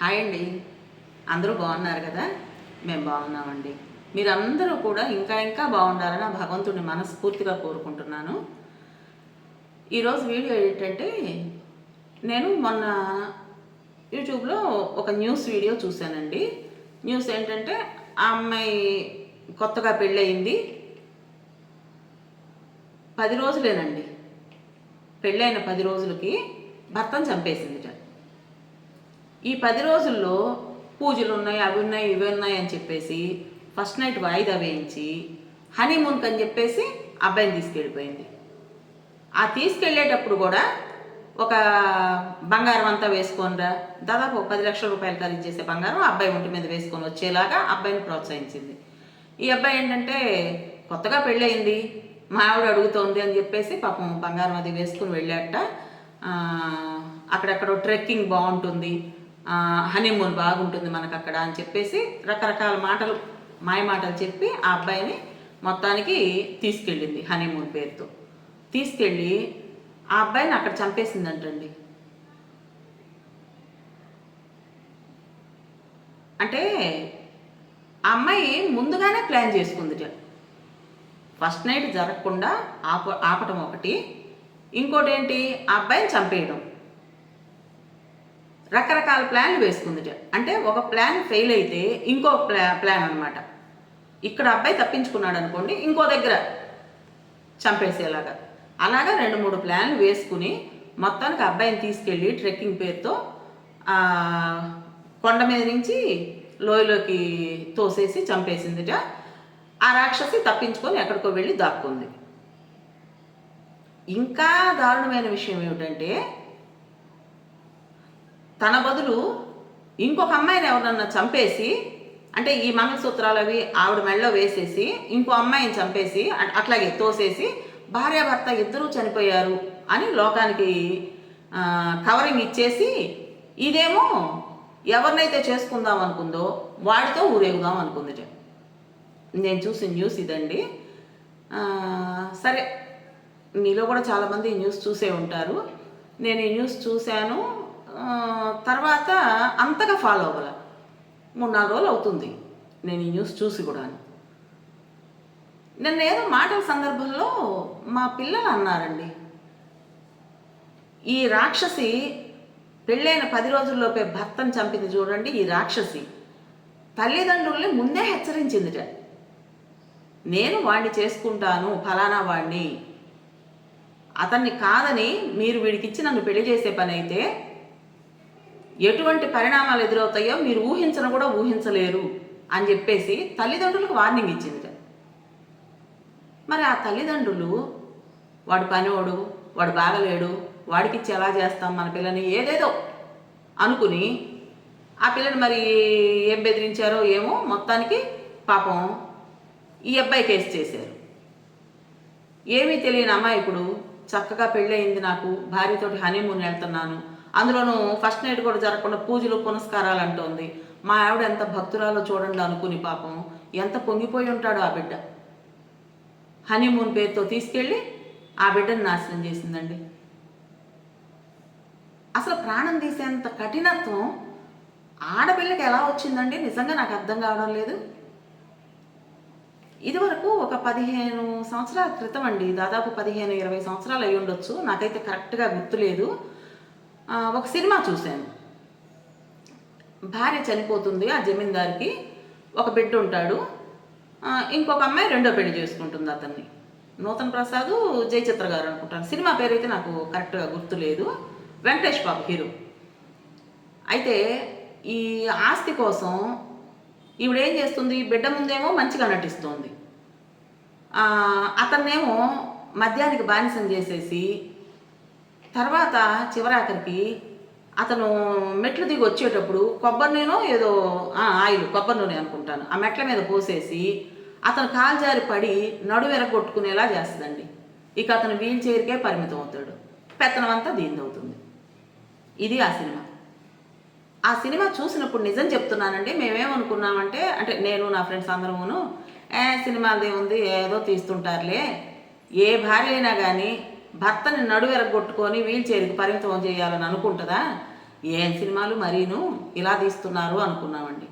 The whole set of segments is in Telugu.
హాయ్ అండి. అందరూ బాగున్నారు కదా? మేము బాగున్నామండి. మీరందరూ కూడా ఇంకా ఇంకా బాగుండాలని భగవంతుడిని మనస్ఫూర్తిగా కోరుకుంటున్నాను. ఈరోజు వీడియో ఏంటంటే నేను మొన్న యూట్యూబ్లో ఒక న్యూస్ వీడియో చూశానండి. న్యూస్ ఏంటంటే ఆ అమ్మాయి కొత్తగా పెళ్ళయింది. పది రోజులేనండి. పెళ్ళైన పది రోజులకి భర్తను చంపేసిందిట. ఈ పది రోజుల్లో పూజలు ఉన్నాయి అవి ఉన్నాయి ఇవి ఉన్నాయి అని చెప్పేసి ఫస్ట్ నైట్ వాయిదా వేయించి హనీమూన్కి అని చెప్పేసి అబ్బాయిని తీసుకెళ్ళిపోయింది. ఆ తీసుకెళ్ళేటప్పుడు కూడా ఒక బంగారం అంతా వేసుకోనరా దాదాపు పది లక్షల రూపాయలు ఖరీదు చేసే బంగారం అబ్బాయి ఒంటి మీద వేసుకొని వచ్చేలాగా అబ్బాయిని ప్రోత్సహించింది. ఈ అబ్బాయి ఏంటంటే కొత్తగా పెళ్ళయింది మా ఆవిడ అడుగుతోంది అని చెప్పేసి పాపం బంగారం అది వేసుకుని వెళ్ళాట అక్కడక్కడ అక్కడెక్కడో ట్రెక్కింగ్ బాగుంటుంది హనీమూన్ బాగుంటుంది మనకు అక్కడ అని చెప్పేసి రకరకాల మాటలు మాయ మాటలు చెప్పి ఆ అబ్బాయిని మొత్తానికి తీసుకెళ్ళింది హనీమూన్ పేరుతో. తీసుకెళ్ళి ఆ అబ్బాయిని అక్కడ చంపేసిందంటండి. అంటే ఆ అమ్మాయి ముందుగానే ప్లాన్ చేసుకుందిట. ఫస్ట్ నైట్ జరగకుండా ఆప ఆపటం ఒకటి. ఇంకోటి ఏంటి ఆ అబ్బాయిని చంపేయడం. రకరకాల ప్లాన్లు వేసుకుందిట. అంటే ఒక ప్లాన్ ఫెయిల్ అయితే ఇంకో ప్లా ప్లాన్ అనమాట ఇక్కడ అబ్బాయి తప్పించుకున్నాడు అనుకోండి ఇంకో దగ్గర చంపేసేలాగా. అలాగా రెండు మూడు ప్లాన్లు వేసుకుని మొత్తానికి అబ్బాయిని తీసుకెళ్ళి ట్రెక్కింగ్ పేరుతో కొండ మీద నుంచి లోయలోకి తోసేసి చంపేసిందిట. ఆ రాక్షసి తప్పించుకొని ఎక్కడికో వెళ్ళి దాక్కుంది. ఇంకా దారుణమైన విషయం ఏమిటంటే తన బదులు ఇంకొక అమ్మాయిని ఎవరన్నా చంపేసి అంటే ఈ మంగళసూత్రాలు అవి ఆవిడ మెడలో వేసేసి ఇంకో అమ్మాయిని చంపేసి అట్లాగే తోసేసి భార్యాభర్త ఇద్దరూ చనిపోయారు అని లోకానికి కవరింగ్ ఇచ్చేసి ఇదేమో ఎవరినైతే చేసుకుందాం అనుకుందో వాడితో ఊరేగుదాం అనుకుంది నేను చూసిన న్యూస్ ఇదండి. సరే మీలో కూడా చాలామంది ఈ న్యూస్ చూసే ఉంటారు. నేను ఈ న్యూస్ చూశాను. తర్వాత అంతగా ఫాలో అవ్వాల. మూడు నాలుగు రోజులు అవుతుంది. నేను ఈ న్యూస్ చూసి కూడా నిన్న ఏదో మాటల సందర్భంలో మా పిల్లలు అన్నారండి. ఈ రాక్షసి పెళ్ళైన పది రోజుల్లోపే భర్తను చంపింది చూడండి ఈ రాక్షసి. తల్లిదండ్రుల్ని ముందే హెచ్చరించిందిట. నేను వాడిని చేసుకుంటాను ఫలానా వాడిని అతన్ని కాదని మీరు వీడికిచ్చి నన్ను పెళ్ళి చేసే పని అయితే ఎటువంటి పరిణామాలు ఎదురవుతాయో మీరు ఊహించను కూడా ఊహించలేరు అని చెప్పేసి తల్లిదండ్రులకు వార్నింగ్ ఇచ్చిందిట. మరి ఆ తల్లిదండ్రులు వాడు పనివాడు వాడు బాగలేడు వాడికి ఇచ్చి ఎలా చేస్తాం మన పిల్లని ఏదేదో అనుకుని ఆ పిల్లని మరి ఏం బెదిరించారో ఏమో మొత్తానికి పాపం ఈ అబ్బాయి కేసు చేశారు. ఏమీ తెలియని అమ్మాయికుడు చక్కగా పెళ్ళయింది నాకు భార్యతోటి హనీమూన్ వెళ్తున్నాను అందులోనూ ఫస్ట్ నైట్ కూడా జరగకుండా పూజలు పునస్కారాలు అంటోంది. మా ఆవిడ ఎంత భక్తురాలో చూడండి అనుకుని పాపం. ఎంత పొంగిపోయి ఉంటాడో ఆ బిడ్డ. హనీమూన్ పేరుతో తీసుకెళ్ళి ఆ బిడ్డను నాశనం చేసిందండి. అసలు ప్రాణం తీసేంత కఠినత్వం ఆడపిల్లకి ఎలా వచ్చిందండి? నిజంగా నాకు అర్థం కావడం లేదు. ఇదివరకు ఒక పదిహేను సంవత్సరాల క్రితం అండి దాదాపు పదిహేను ఇరవై సంవత్సరాలు అయి ఉండొచ్చు నాకైతే కరెక్ట్గా గుర్తులేదు. ఒక సినిమా చూశాను. భార్య చనిపోతుంది ఆ జమీందారికి ఒక బిడ్డ ఉంటాడు. ఇంకొక అమ్మాయి రెండో పెళ్ళి చేసుకుంటుంది అతన్ని. నూతన్ ప్రసాద్ జయచిత్ర గారు అనుకుంటాను. సినిమా పేరు అయితే నాకు కరెక్ట్గా గుర్తులేదు వెంకటేష్ బాబు హీరో. అయితే ఈ ఆస్తి కోసం ఈవిడ ఏం చేస్తుంది? బిడ్డ ముందేమో మంచిగా నటిస్తోంది. అతన్నేమో మద్యానికి బానిసం చేసేసి తర్వాత చివరాఖరికి అతను మెట్లు దిగి వచ్చేటప్పుడు కొబ్బరి నూనె ఏదో ఆయిల్ కొబ్బరి నూనె అనుకుంటాను. ఆ మెట్ల మీద పోసేసి అతను కాల్జారి పడి నడువు ఎరగొట్టుకునేలా చేస్తుందండి. ఇక అతను వీల్ చైర్కే పరిమితం అవుతాడు. పెత్తనం అంతా అవుతుంది ఇది ఆ సినిమా. ఆ సినిమా చూసినప్పుడు నిజం చెప్తున్నానండి. మేమేమనుకున్నామంటే అంటే నేను నా ఫ్రెండ్స్ అందరమును ఏ సినిమాది ఉంది ఏదో తీస్తుంటారులే. ఏ భార్య అయినా కానీ భర్తని నడువెరగొట్టుకొని వీల్ చైర్కి పరిమితం చేయాలని అనుకుంటుందా? ఏం సినిమాలు మరీను ఇలా తీస్తున్నారు అనుకున్నామండి.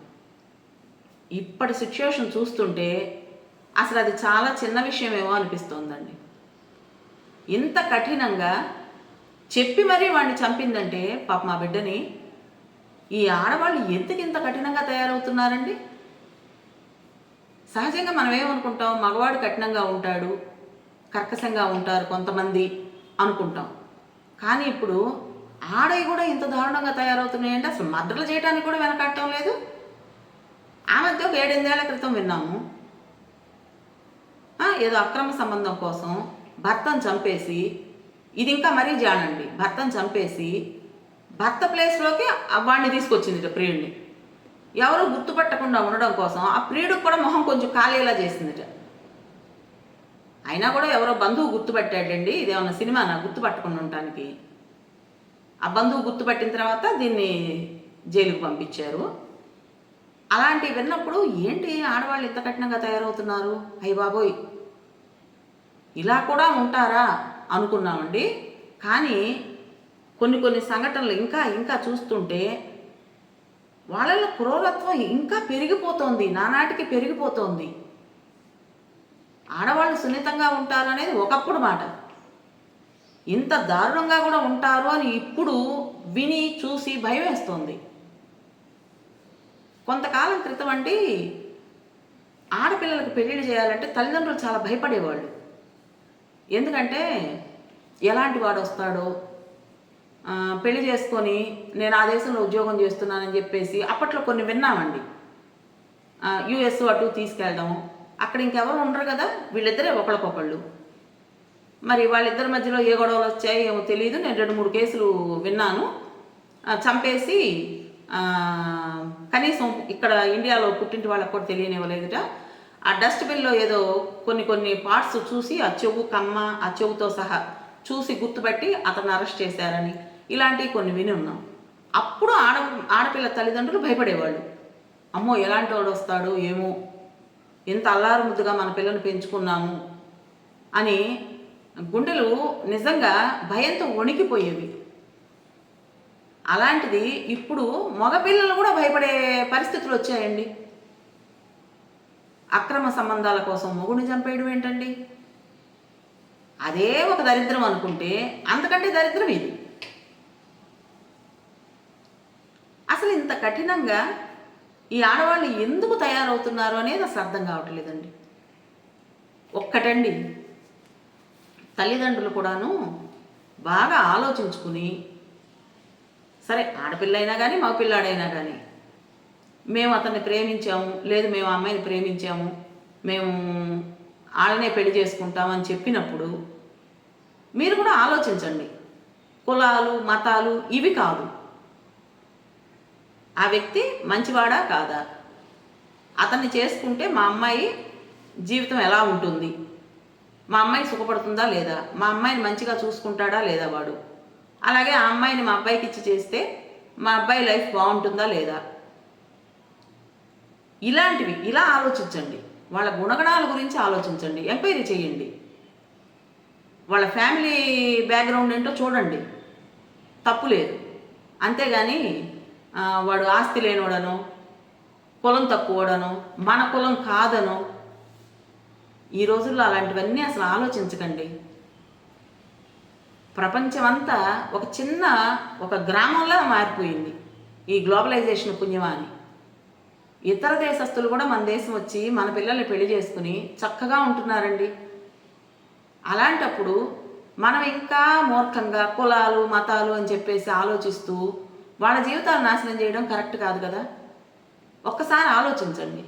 ఇప్పటి సిచ్యువేషన్ చూస్తుంటే అసలు అది చాలా చిన్న విషయమేమో అనిపిస్తోందండి. ఇంత కఠినంగా చెప్పి మరీ వాడిని చంపిందంటే పాప మా బిడ్డని ఈ ఆడవాళ్ళు ఎందుకు ఇంత కఠినంగా తయారవుతున్నారండి? సహజంగా మనం ఏమనుకుంటాం మగవాడు కఠినంగా ఉంటాడు కర్కశంగా ఉంటారు కొంతమంది అనుకుంటాం. కానీ ఇప్పుడు ఆడవి కూడా ఇంత దారుణంగా తయారవుతున్నాయంటే అసలు మర్డర్లు చేయడానికి కూడా వెనకట్టడం లేదు. ఆ మధ్య ఒక ఏడెనిమిదేళ్ళ క్రితం విన్నాము. ఏదో అక్రమ సంబంధం కోసం భర్తను చంపేసి ఇది ఇంకా మరీ జానండి భర్తను చంపేసి భర్త ప్లేస్లోకి వాడిని తీసుకొచ్చింది ప్రియుడిని ఎవరు గుర్తుపట్టకుండా ఉండడం కోసం ఆ ప్రియుడికి కూడా మొహం కొంచెం ఖాళీలా చేసిందిట. అయినా కూడా ఎవరో బంధువు గుర్తుపట్టాడండి. ఇదేమన్నా సినిమా నా గుర్తుపట్టకుండా ఉండటానికి. ఆ బంధువు గుర్తుపట్టిన తర్వాత దీన్ని జైలుకు పంపించారు. అలాంటివి విన్నప్పుడు ఏంటి ఆడవాళ్ళు ఇంత కఠినంగా తయారవుతున్నారు? అయ్య బాబోయ్! ఇలా కూడా ఉంటారా అనుకున్నామండి. కానీ కొన్ని కొన్ని సంఘటనలు ఇంకా ఇంకా చూస్తుంటే వాళ్ళలో క్రూరత్వం ఇంకా పెరిగిపోతోంది. నానాటికి పెరిగిపోతోంది. ఆడవాళ్ళు సున్నితంగా ఉంటారు అనేది ఒకప్పుడు మాట. ఇంత దారుణంగా కూడా ఉంటారు అని ఇప్పుడు విని చూసి భయం వేస్తుంది కొంతకాలం క్రితం అండి ఆడపిల్లలకు పెళ్ళిళ్ళు చేయాలంటే తల్లిదండ్రులు చాలా భయపడేవాళ్ళు. ఎందుకంటే ఎలాంటి వాడు వస్తాడో పెళ్ళి చేసుకొని నేను ఆ దేశంలో ఉద్యోగం చేస్తున్నానని చెప్పేసి అప్పట్లో కొన్ని విన్నామండి. యుఎస్ అటు తీసుకెళ్ళడం అక్కడ ఇంకెవరు ఉండరు కదా వీళ్ళిద్దరే ఒకళ్ళకొకళ్ళు. మరి వాళ్ళిద్దరి మధ్యలో ఏ గొడవలు వచ్చాయో ఏమో తెలియదు నేను రెండు మూడు కేసులు విన్నాను. చంపేసి కనీసం ఇక్కడ ఇండియాలో పుట్టింటి వాళ్ళకి కూడా తెలియనివ్వలేదుట. ఆ డస్ట్బిన్లో ఏదో కొన్ని కొన్ని పార్ట్స్ చూసి ఆ చెవు కమ్మ ఆ చెవుతో సహా చూసి గుర్తుపట్టి అతను అరెస్ట్ చేశారని ఇలాంటివి కొన్ని విని ఉన్నాం. అప్పుడు ఆడ ఆడపిల్ల తల్లిదండ్రులు భయపడేవాళ్ళు. అమ్మో ఎలాంటి వాడు వస్తాడు ఏమో ఇంత అల్లారు ముద్దుగా మన పిల్లల్ని పెంచుకున్నాము అని గుండెలు నిజంగా భయంతో వణికిపోయేవి. అలాంటిది ఇప్పుడు మగపిల్లలు కూడా భయపడే పరిస్థితులు వచ్చాయండి. అక్రమ సంబంధాల కోసం మొగుడిని చంపేయడం ఏంటండి? అదే ఒక దరిద్రం అనుకుంటే అంతకంటే దరిద్రం ఇది. అసలు ఇంత కఠినంగా ఈ ఆడవాళ్ళు ఎందుకు తయారవుతున్నారు అనేది అసలు అర్థం కావట్లేదండి. ఒక్కటండి. తల్లిదండ్రులు కూడాను బాగా ఆలోచించుకుని సరే ఆడపిల్ల అయినా కానీ మగపిల్లాడైనా కానీ మేము అతన్ని ప్రేమించాము లేదు మేము అమ్మాయిని ప్రేమించాము మేము వాళ్ళనే పెళ్ళి చేసుకుంటామని చెప్పినప్పుడు మీరు కూడా ఆలోచించండి. కులాలు మతాలు ఇవి కాదు. ఆ వ్యక్తి మంచివాడా కాదా? అతన్ని చేసుకుంటే మా అమ్మాయి జీవితం ఎలా ఉంటుంది? మా అమ్మాయి సుఖపడుతుందా లేదా? మా అమ్మాయిని మంచిగా చూసుకుంటాడా లేదా వాడు? అలాగే ఆ అమ్మాయిని మా అబ్బాయికి ఇచ్చి చేస్తే మా అబ్బాయి లైఫ్ బాగుంటుందా లేదా? ఇలాంటివి ఇలా ఆలోచించండి. వాళ్ళ గుణగణాల గురించి ఆలోచించండి. ఎంక్వైరీ చేయండి. వాళ్ళ ఫ్యామిలీ బ్యాక్గ్రౌండ్ ఏంటో చూడండి. తప్పు లేదు. అంతేగాని వాడు ఆస్తి లేనివాడను కులం తక్కువడనో మన కులం కాదనో. ఈ రోజుల్లో అలాంటివన్నీ అసలు ఆలోచించకండి. ప్రపంచమంతా ఒక చిన్న ఒక గ్రామంలో మారిపోయింది ఈ గ్లోబలైజేషన్ పుణ్యమా అని. ఇతర దేశస్తులు కూడా మన దేశం వచ్చి మన పిల్లల్ని పెళ్ళి చేసుకుని చక్కగా ఉంటున్నారండి. అలాంటప్పుడు మనం ఇంకా మూర్ఖంగా కులాలు మతాలు అని చెప్పేసి ఆలోచిస్తూ వాళ్ళ జీవితాలు నాశనం చేయడం కరెక్ట్ కాదు కదా? ఒక్కసారి ఆలోచించండి.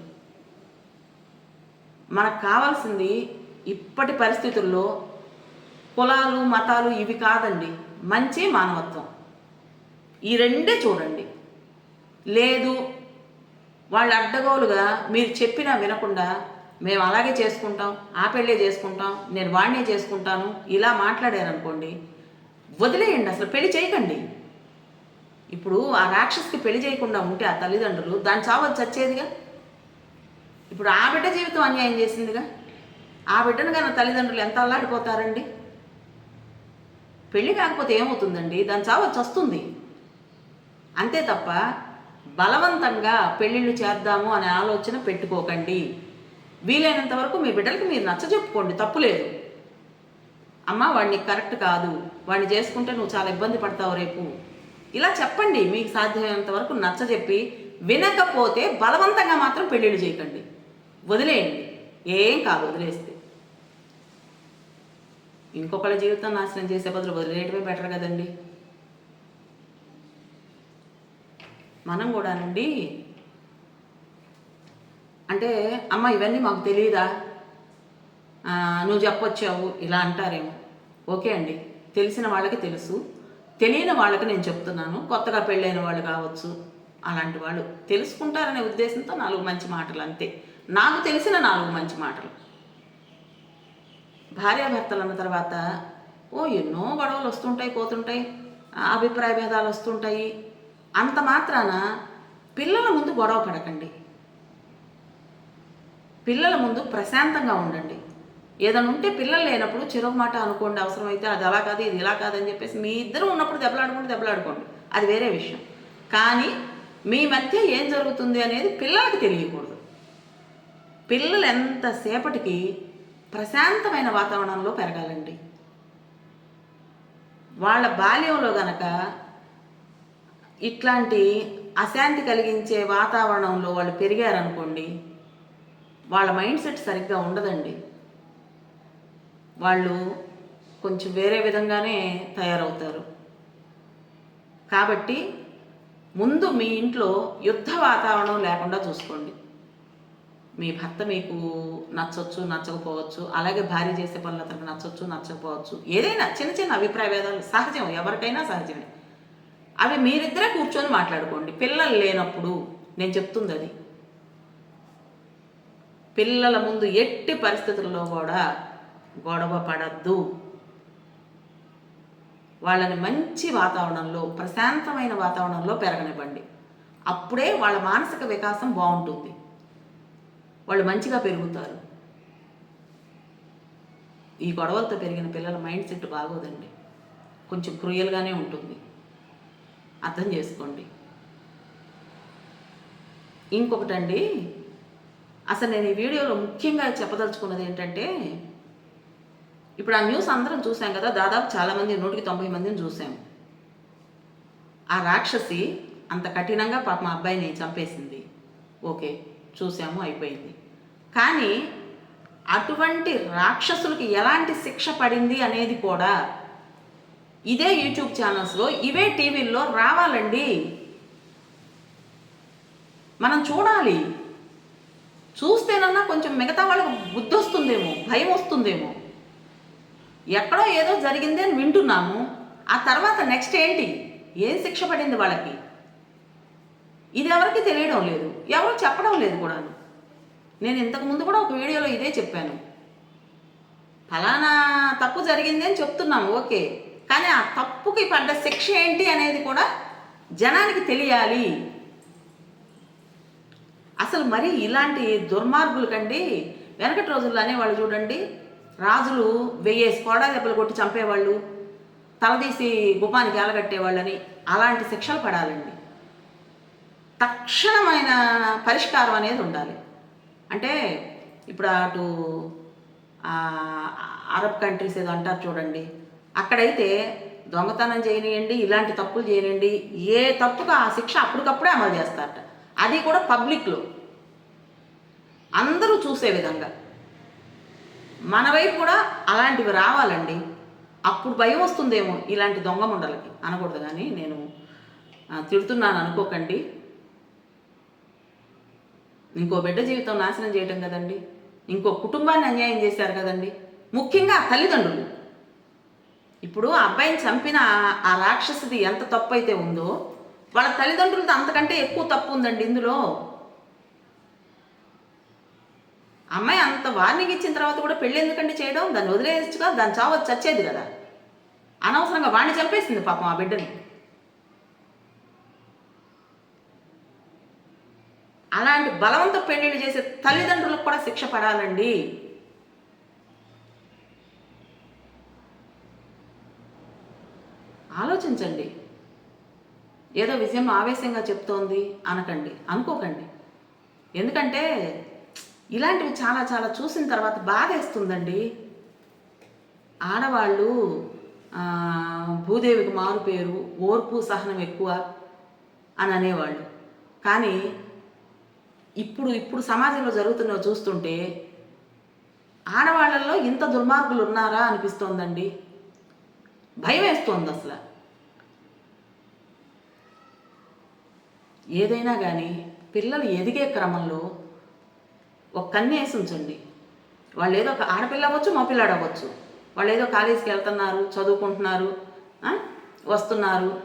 మనకు కావాల్సింది ఇప్పటి పరిస్థితుల్లో కులాలు మతాలు ఇవి కాదండి. మంచి మానవత్వం. ఈ రెండే చూడండి. లేదు వాళ్ళు అడ్డగోలుగా మీరు చెప్పినా వినకుండా మేము అలాగే చేసుకుంటాం ఆ పెళ్ళే చేసుకుంటాం నేను వాడినే చేసుకుంటాను ఇలా మాట్లాడారనుకోండి వదిలేయండి అసలు పెళ్ళి చేయకండి. ఇప్పుడు ఆ రాక్షస్కి పెళ్ళి చేయకుండా ఉంటే ఆ తల్లిదండ్రులు దాని చావు చచ్చేదిగా? ఇప్పుడు ఆ బిడ్డ జీవితం అన్యాయం చేసిందిగా? ఆ బిడ్డను కన్నా తల్లిదండ్రులు ఎంత అల్లాడిపోతారండి? పెళ్ళి కాకపోతే ఏమవుతుందండి? దాని చావచ్చు వస్తుంది అంతే తప్ప బలవంతంగా పెళ్ళిళ్ళు చేద్దాము అనే ఆలోచన పెట్టుకోకండి. వీలైనంత వరకు మీ బిడ్డలకి మీరు నచ్చ చెప్పుకోండి తప్పులేదు అమ్మ వాడిని కరెక్ట్ కాదు. వాడిని చేసుకుంటే నువ్వు చాలా ఇబ్బంది పడతావు రేపు. ఇలా చెప్పండి మీకు సాధ్యమైనంత వరకు నచ్చ చెప్పి వినకపోతే బలవంతంగా మాత్రం పెళ్ళిళ్ళు చేయకండి. వదిలేయండి. ఏం కాదు వదిలేస్తే. ఇంకొకళ్ళ జీవితం నాశనం చేసే బదులు వదిలేయటమే బెటర్ కదండి. మనం కూడానండి అంటే అమ్మ ఇవన్నీ మాకు తెలియదా నువ్వు చెప్పొచ్చావు ఇలా అంటారేమో. ఓకే అండి తెలిసిన వాళ్ళకి తెలుసు. తెలియని వాళ్ళకి నేను చెప్తున్నాను కొత్తగా పెళ్ళైన వాళ్ళు కావచ్చు అలాంటి వాళ్ళు తెలుసుకుంటారనే ఉద్దేశంతో నాలుగు మంచి మాటలు అంతే. నాకు తెలిసిన నాలుగు మంచి మాటలు. భార్యాభర్తలు అన్న తర్వాత ఓ ఎన్నో గొడవలు వస్తుంటాయి పోతుంటాయి అభిప్రాయ భేదాలు వస్తుంటాయి. అంత మాత్రాన పిల్లల ముందు గొడవ పడకండి. పిల్లల ముందు ప్రశాంతంగా ఉండండి. ఏదైనా ఉంటే పిల్లలు లేనప్పుడు చెరొక మాట అనుకోండి అవసరమైతే అది అలా కాదు ఇది ఇలా కాదని చెప్పేసి మీ ఇద్దరు ఉన్నప్పుడు దెబ్బలాడుకోండి దెబ్బలాడుకోండి. అది వేరే విషయం. కానీ మీ మధ్య ఏం జరుగుతుంది అనేది పిల్లలకు తెలియకూడదు. పిల్లలు ఎంతసేపటికి ప్రశాంతమైన వాతావరణంలో పెరగాలండి. వాళ్ళ బాల్యంలో గనక ఇట్లాంటి అశాంతి కలిగించే వాతావరణంలో వాళ్ళు పెరిగారనుకోండి వాళ్ళ మైండ్ సెట్ సరిగ్గా ఉండదండి. వాళ్ళు కొంచెం వేరే విధంగానే తయారవుతారు. కాబట్టి ముందు మీ ఇంట్లో యుద్ధ వాతావరణం లేకుండా చూసుకోండి. మీ భర్త మీకు నచ్చొచ్చు నచ్చకపోవచ్చు అలాగే భార్య చేసే పనులు అతనికి నచ్చొచ్చు నచ్చకపోవచ్చు ఏదైనా చిన్న చిన్న అభిప్రాయ భేదాలు సహజం ఎవరికైనా సహజమే. అవి మీరిద్దరే కూర్చొని మాట్లాడుకోండి. పిల్లలు లేనప్పుడు నేను చెప్తుంది అది. పిల్లల ముందు ఎట్టి పరిస్థితుల్లో కూడా గొడవ పడద్దు. వాళ్ళని మంచి వాతావరణంలో ప్రశాంతమైన వాతావరణంలో పెరగనివ్వండి. అప్పుడే వాళ్ళ మానసిక వికాసం బాగుంటుంది. వాళ్ళు మంచిగా పెరుగుతారు. ఈ గొడవలతో పెరిగిన పిల్లల మైండ్ సెట్ బాగోదండి. కొంచెం క్రూయల్గానే ఉంటుంది. అర్థం చేసుకోండి. ఇంకొకటండి అసలు నేను ఈ వీడియోలో ముఖ్యంగా చెప్పదలుచుకున్నది ఏంటంటే ఇప్పుడు ఆ న్యూస్ అందరం చూసాం కదా దాదాపు చాలామంది నూటికి తొంభై మందిని చూసాం. ఆ రాక్షసి అంత కఠినంగా పాప మా అబ్బాయిని చంపేసింది. ఓకే చూసాము అయిపోయింది. కానీ అటువంటి రాక్షసులకి ఎలాంటి శిక్ష పడింది అనేది కూడా ఇదే యూట్యూబ్ ఛానల్స్లో ఇవే టీవీల్లో రావాలండి. మనం చూడాలి. చూస్తేనన్నా కొంచెం మిగతా వాళ్ళకు బుద్ధి వస్తుందేమో భయం వస్తుందేమో. ఎక్కడో ఏదో జరిగింది అని వింటున్నాము. ఆ తర్వాత నెక్స్ట్ ఏంటి? ఏం శిక్ష పడింది వాళ్ళకి? ఇది ఎవరికి తెలియడం లేదు. ఎవరు చెప్పడం లేదు కూడా నేను ఇంతకుముందు కూడా ఒక వీడియోలో ఇదే చెప్పాను. ఫలానా తప్పు జరిగింది అని చెప్తున్నాము ఓకే. కానీ ఆ తప్పుకి పడ్డ శిక్ష ఏంటి అనేది కూడా జనానికి తెలియాలి. అసలు మరి ఇలాంటి దుర్మార్గులు కండి వెనకటి రోజుల్లో అనేవాళ్ళు చూడండి రాజులు వెయ్యేసి కోడా దెబ్బలు కొట్టి చంపేవాళ్ళు తలదీసి గుపానికి ఎలగట్టేవాళ్ళని అలాంటి శిక్షలు పడాలండి. తక్షణమైన పరిష్కారం అనేది ఉండాలి. అంటే ఇప్పుడు అటు అరబ్ కంట్రీస్ ఏదో అంటారు చూడండి. అక్కడైతే దొంగతనం చేయనియండి ఇలాంటి తప్పులు చేయనియండి ఏ తప్పుకు ఆ శిక్ష అప్పటికప్పుడే అమలు చేస్తారట. అది కూడా పబ్లిక్లో. అందరూ చూసే విధంగా. మన వైపు కూడా అలాంటివి రావాలండి. అప్పుడు భయం వస్తుందేమో ఇలాంటి దొంగ ముండలకి. అనకూడదు కానీ నేను తిడుతున్నాను అనుకోకండి. ఇంకో బిడ్డ జీవితం నాశనం చేయటం కదండి. ఇంకో కుటుంబాన్ని అన్యాయం చేశారు కదండి. ముఖ్యంగా తల్లిదండ్రులు. ఇప్పుడు ఆ అబ్బాయిని చంపిన ఆ- ఆ రాక్షసుది ఎంత తప్పు అయితే ఉందో వాళ్ళ తల్లిదండ్రులతో అంతకంటే ఎక్కువ తప్పు ఉందండి ఇందులో. అమ్మాయి అంత వార్నింగ్ ఇచ్చిన తర్వాత కూడా పెళ్ళి ఎందుకంటే చేయడం? దాన్ని వదిలేయచ్చుగా? దాన్ని చావచ్చు చచ్చేది కదా. అనవసరంగా వాడిని చంపేసింది పాపం ఆ బిడ్డని. అలాంటి బలవంత పెళ్ళిళ్ళు చేసే తల్లిదండ్రులకు కూడా శిక్ష పడాలండి. ఆలోచించండి. ఏదో విజయం ఆవేశంగా చెప్తోంది అనకండి. అనుకోకండి. ఎందుకంటే ఇలాంటివి చాలా చాలా చూసిన తర్వాత బాధేస్తుందండి. ఆడవాళ్ళు భూదేవికి మారు పేరు ఓర్పు సహనం ఎక్కువ అని అనేవాళ్ళు. కానీ ఇప్పుడు ఇప్పుడు సమాజంలో జరుగుతున్నవి చూస్తుంటే ఆడవాళ్ళల్లో ఇంత దుర్మార్గులు ఉన్నారా అనిపిస్తోందండి. భయం వేస్తోంది అసలు ఏదైనా కానీ పిల్లలు ఎదిగే క్రమంలో ఒక కన్ను వేసి ఉంచండి వాళ్ళు ఏదో ఒక ఆడపిల్ల అవ్వచ్చు మగపిల్లాడు అవ్వచ్చు. వాళ్ళు ఏదో కాలేజీకి వెళ్తున్నారు చదువుకుంటున్నారు వస్తున్నారు.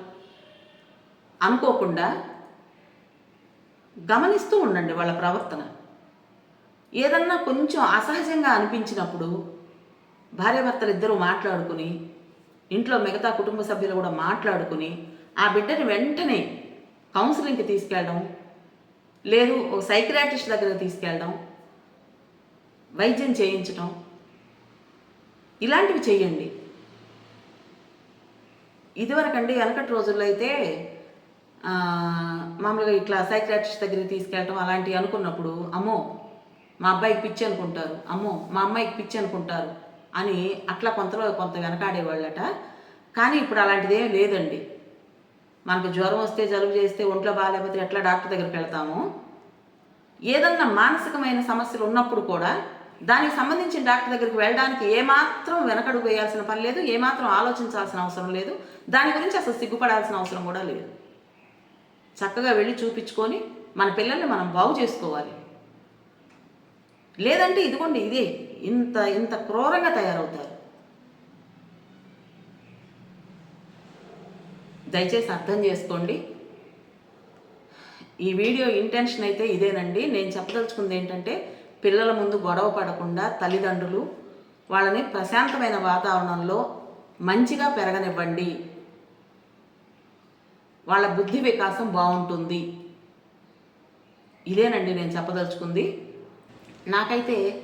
అనుకోకుండా గమనిస్తూ ఉండండి వాళ్ళ ప్రవర్తన. ఏదన్నా కొంచెం అసహజంగా అనిపించినప్పుడు భార్యాభర్తలు ఇద్దరూ మాట్లాడుకుని ఇంట్లో మిగతా కుటుంబ సభ్యులు కూడా మాట్లాడుకుని ఆ బిడ్డని వెంటనే కౌన్సిలింగ్కి తీసుకెళ్ళడం లేదు ఒక సైక్రాటిస్ట్ దగ్గర తీసుకెళ్ళడం వైద్యం చేయించటం. ఇలాంటివి చేయండి ఇదివరకండి వెనకటి రోజుల్లో అయితే మామూలుగా ఇట్లా సైక్రాటిస్ట్ దగ్గరికి తీసుకెళ్ళటం అలాంటివి అనుకున్నప్పుడు అమ్మో మా అబ్బాయికి పిచ్చి అనుకుంటారు అమ్మో మా అమ్మాయికి పిచ్చి అనుకుంటారు అని అట్లా కొంతలో కొంత వెనకాడేవాళ్ళట. కానీ ఇప్పుడు అలాంటిది ఏం లేదండి. మనకు జ్వరం వస్తే జలుబు చేస్తే ఒంట్లో బాగాలేకపోతే ఎట్లా డాక్టర్ దగ్గరికి వెళ్తాము? ఏదన్నా మానసికమైన సమస్యలు ఉన్నప్పుడు కూడా దానికి సంబంధించిన డాక్టర్ దగ్గరికి వెళ్ళడానికి ఏమాత్రం వెనకడుగు వేయాల్సిన పని లేదు ఏమాత్రం ఆలోచించాల్సిన అవసరం లేదు. దాని గురించి అసలు సిగ్గుపడాల్సిన అవసరం కూడా లేదు. చక్కగా వెళ్ళి చూపించుకొని మన పిల్లల్ని మనం బాగు చేసుకోవాలి. లేదంటే ఇదిగోండి ఇదే ఇంత ఇంత క్రూరంగా తయారవుతారు. దయచేసి అర్థం చేసుకోండి. ఈ వీడియో ఇంటెన్షన్ అయితే ఇదేనండి. నేను చెప్పదలుచుకుంది ఏంటంటే పిల్లల ముందు గొడవ పడకుండా తల్లిదండ్రులు వాళ్ళని ప్రశాంతమైన వాతావరణంలో మంచిగా పెరగనివ్వండి. వాళ్ళ బుద్ధి వికాసం బాగుంటుంది. ఇదేనండి నేను చెప్పదలుచుకుంది. నాకైతే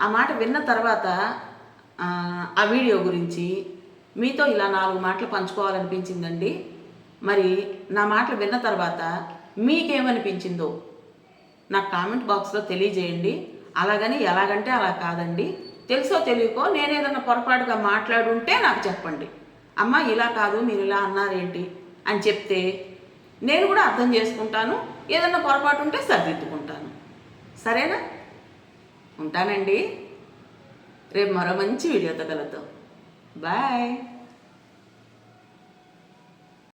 ఆ మాట విన్న తర్వాత ఆ, వీడియో గురించి మీతో ఇలా నాలుగు మాటలు పంచుకోవాలనిపించిందండి. మరి నా మాటలు విన్న తర్వాత మీకేమనిపించిందో నాకు కామెంట్ బాక్స్లో తెలియజేయండి. అలాగని ఎలాగంటే అలా కాదండి. తెలుసో తెలియకో నేను ఏదైనా పొరపాటుగా మాట్లాడుంటే నాకు చెప్పండి. అమ్మ ఇలా కాదు మీరు ఇలా అన్నారేంటి అని చెప్తే నేను కూడా అర్థం చేసుకుంటాను. ఏదైనా పొరపాటు ఉంటే సరిదిద్దుకుంటాను. సరేనా? ఉంటానండి. రేపు మరో మంచి వీడియోతో కలుద్దాం. బాయ్.